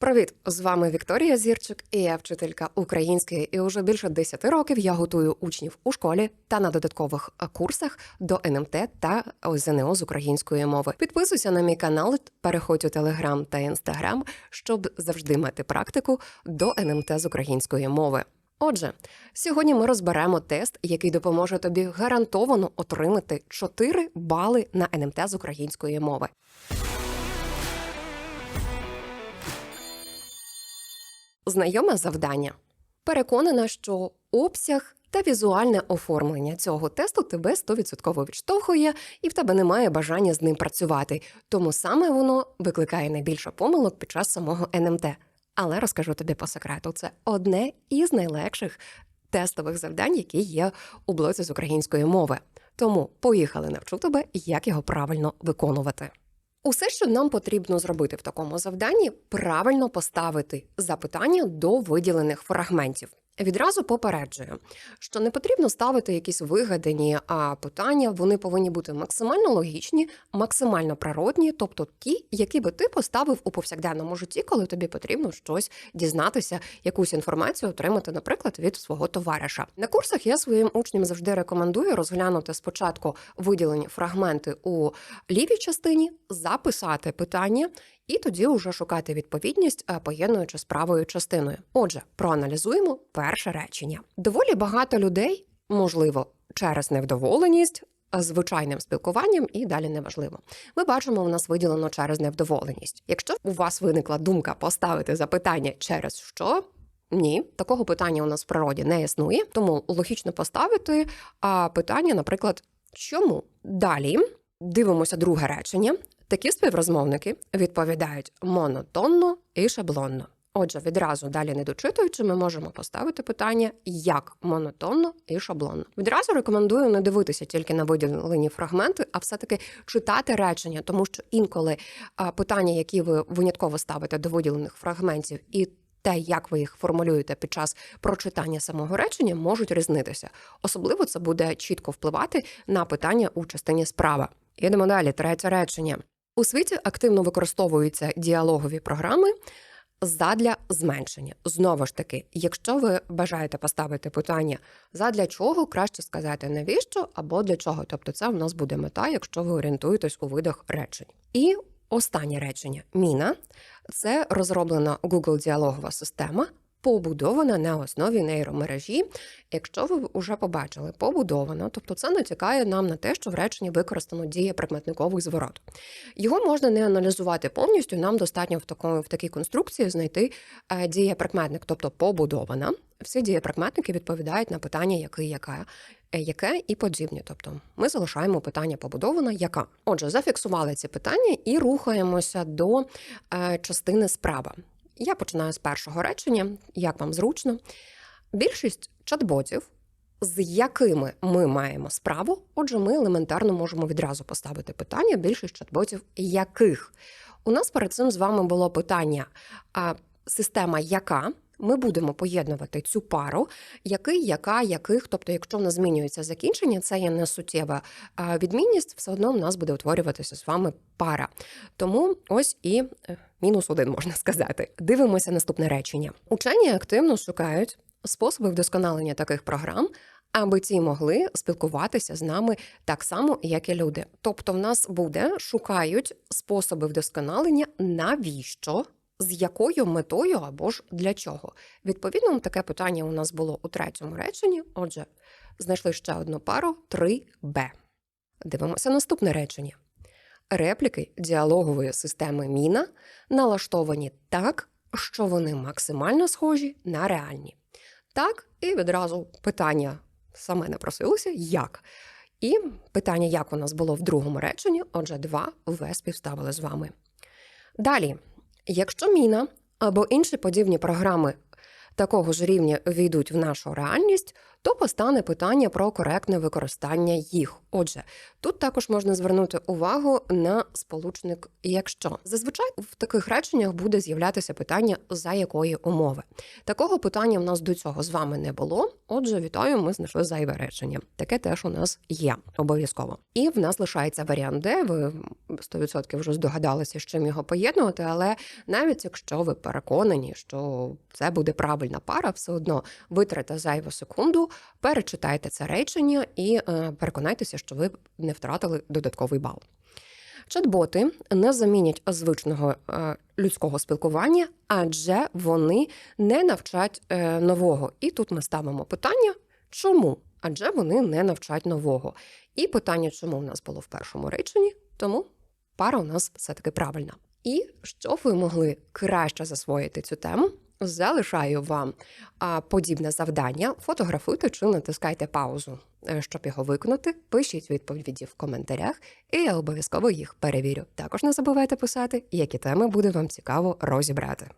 Привіт! З вами Вікторія Зірчик, і я вчителька української. І уже більше 10 років я готую учнів у школі та на додаткових курсах до НМТ та ЗНО з української мови. Підписуйся на мій канал, переходь у Телеграм та Інстаграм, щоб завжди мати практику до НМТ з української мови. Отже, сьогодні ми розберемо тест, який допоможе тобі гарантовано отримати 4 бали на НМТ з української мови. Знайоме завдання. Переконана, що обсяг та візуальне оформлення цього тесту тебе 100% відштовхує, і в тебе немає бажання з ним працювати. Тому саме воно викликає найбільше помилок під час самого НМТ. Але розкажу тобі по секрету: це одне із найлегших тестових завдань, які є у блоці з української мови. Тому поїхали навчу тебе, як його правильно виконувати. Усе, що нам потрібно зробити в такому завданні, правильно поставити запитання до виділених фрагментів. Відразу попереджую, що не потрібно ставити якісь вигадані питання, вони повинні бути максимально логічні, максимально природні, тобто ті, які би ти поставив у повсякденному житті, коли тобі потрібно щось дізнатися, якусь інформацію отримати, наприклад, від свого товариша. На курсах я своїм учням завжди рекомендую розглянути спочатку виділені фрагменти у лівій частині, записати питання. І тоді вже шукати відповідність, е, поєднуючи з правою частиною. Отже, проаналізуємо перше речення. Доволі багато людей, можливо, через невдоволеність. е, Звичайним спілкуванням і далі неважливо. Ми бачимо, у нас виділено через невдоволеність. Якщо у вас виникла думка поставити запитання через що, ні, такого питання у нас в природі не існує, тому логічно поставити а, питання, наприклад, чому далі дивимося друге речення. Такі співрозмовники відповідають монотонно і шаблонно. Отже, відразу далі не дочитуючи, ми можемо поставити питання як монотонно і шаблонно. Відразу рекомендую не дивитися тільки на виділені фрагменти, а все-таки читати речення, тому що інколи питання, які ви винятково ставите до виділених фрагментів, і те, як ви їх формулюєте під час прочитання самого речення, можуть різнитися. Особливо це буде чітко впливати на питання у частині справа. Йдемо далі. Третє речення. У світі активно використовуються діалогові програми задля зменшення. Знову ж таки, якщо ви бажаєте поставити питання задля чого, краще сказати навіщо або для чого. Тобто, це в нас буде мета, якщо ви орієнтуєтесь у видах речень. І останнє речення міна це розроблена Google діалогова система. Побудована на основі нейромережі. Якщо ви вже побачили побудована, тобто це натякає нам на те, що в реченні використано дієприкметниковий зворот. Його можна не аналізувати повністю. Нам достатньо в такому в такій конструкції знайти е, дієприкметник, тобто побудована. Всі дієприкметники відповідають на питання який, яка, е, яке і подібні. Тобто ми залишаємо питання побудована, яка. Отже, зафіксували ці питання і рухаємося до е, частини справа. Я починаю з першого речення, як вам зручно. Більшість чат-ботів, з якими ми маємо справу, отже, ми елементарно можемо відразу поставити питання: більшість чат-ботів яких. У нас перед цим з вами було питання: система яка. Ми будемо поєднувати цю пару, який, яка, яких. Тобто, якщо в нас змінюється закінчення, це є не суттєва відмінність, все одно в нас буде утворюватися з вами пара. Тому ось і е, мінус один можна сказати. Дивимося наступне речення. Учені активно шукають способи вдосконалення таких програм. Аби ті могли спілкуватися з нами так само, як і люди. Тобто, в нас буде шукають способи вдосконалення, навіщо, з якою метою або ж для чого. Відповідно, таке питання у нас було у третьому реченні. Отже, знайшли ще одну пару 3Б. Дивимося наступне речення. Репліки діалогової системи Міна налаштовані так, що вони максимально схожі на реальні. Так, і відразу питання саме напросилося як. І питання, як у нас було в другому реченні, отже, два В співставили з вами. Далі, якщо міна або інші подібні програми такого ж рівня війдуть в нашу реальність, то постане питання про коректне використання їх. Отже, тут також можна звернути увагу на сполучник якщо. Зазвичай в таких реченнях буде з'являтися питання за якої умови. Такого питання в нас до цього з вами не було. Отже, вітаю, ми знайшли зайве речення. Таке теж у нас є обов'язково. І в нас лишається варіант, де ви 100% вже здогадалися, з чим його поєднувати, але навіть якщо ви переконані, що це буде правильна пара, все одно витратите зайву секунду, перечитайте це речення і е, переконайтеся, що ви не втратили додатковий бал. Чат-боти не замінять звичного е, людського спілкування, адже вони не навчать е, нового. І тут ми ставимо питання, чому? Адже вони не навчать нового. І питання, чому в нас було в першому реченні, тому пара у нас все-таки правильна. І щоб ви могли краще засвоїти цю тему, залишаю вам подібне завдання. Фотографуйте чи натискайте паузу, е, щоб його виконати. Пишіть відповіді в коментарях, і я обов'язково їх перевірю. Також не забувайте писати, які теми буде вам цікаво розібрати.